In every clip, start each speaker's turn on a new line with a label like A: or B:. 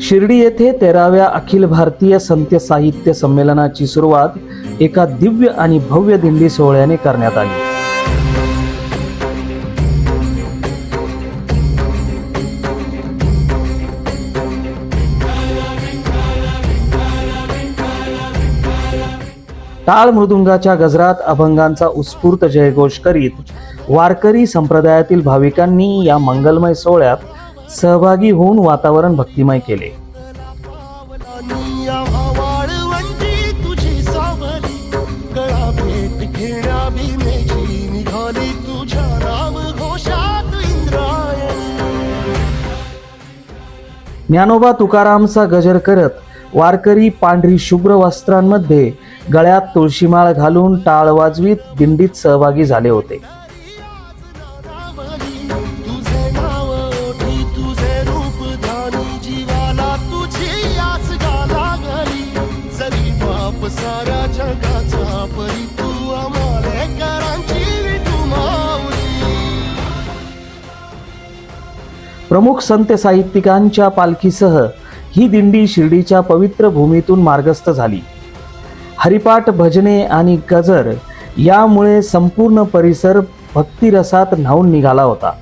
A: शिर्डी येथे तेराव्या अखिल भारतीय संत साहित्य संमेलनाची सुरुवात एका दिव्य आणि भव्य दिंडी सोहळ्याने करण्यात आली. टाळ मृदुंगाच्या गजरात अभंगांचा उत्स्फूर्त जयघोष करीत वारकरी संप्रदायातील भाविकांनी या मंगलमय सोहळ्यात सहभागी होऊन वातावरण भक्तिमय केले. ज्ञानोबा तुकारामचा गजर करत वारकरी पांढरी शुभ्र वस्त्रांमध्ये गळ्यात तुळशीमाळ घालून टाळ वाजवीत दिंडीत सहभागी झाले होते. प्रमुख संत साहित्यिकांच्या पालखीसह ही दिंडी शिर्डीच्या पवित्र भूमीतून मार्गस्थ झाली. हरिपाठ भजने आणि गजर यामुळे संपूर्ण परिसर भक्तिरसात न्हावून निघाला होता.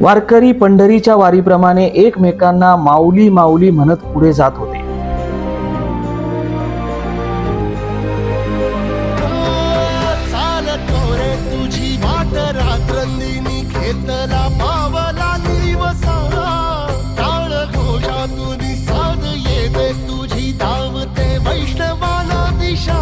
A: वारकरी पंढरीच्या वारीप्रमाणे एकमेकांना माऊली माऊली म्हणत पुढे जात होते.
B: घेतला पावला दिवसा टाळ घोषातून साध येते तुझी धावते वैष्णवाला दिशा.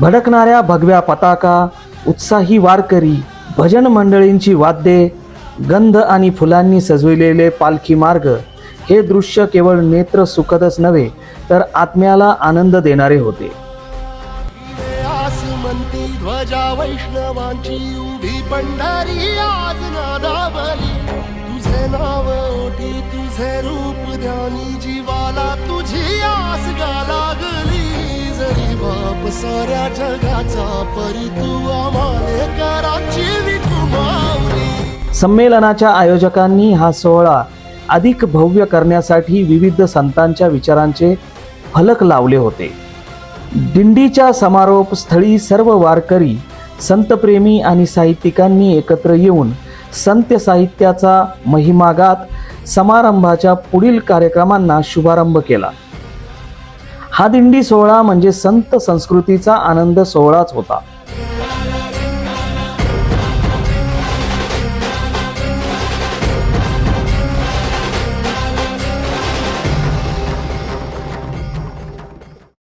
A: भडकणाऱ्या भगव्या पताका उत्साही वारकरी भजन मंडळींची वाद्ये गंध आणि फुलांनी सजविलेले पालखी मार्ग हे दृश्य केवळ नेत्र सुखदच नव्हे तर आत्म्याला आनंद देणारे होते.
B: ध्वजा वैष्णवांची उभी पंढरी आज नादावली. तुझे नाव ओटी तुझे रूप ध्यानी जीवाला तुझी आस गा लागली. जरी बाप साऱ्या जगाचा परी तू आम्हाला कराची विठू
A: संमेलनाच्या आयोजकांनी हा सोहळा अधिक भव्य करण्यासाठी विविध संतांच्या विचारांचे फलक लावले होते. दिंडीच्या समारोप स्थळी सर्व वारकरी संतप्रेमी आणि साहित्यिकांनी एकत्र येऊन संत साहित्याचा महिमागात समारंभाच्या पुढील कार्यक्रमांना शुभारंभ केला. हा दिंडी सोहळा म्हणजे संत संस्कृतीचा आनंद सोहळाच होता.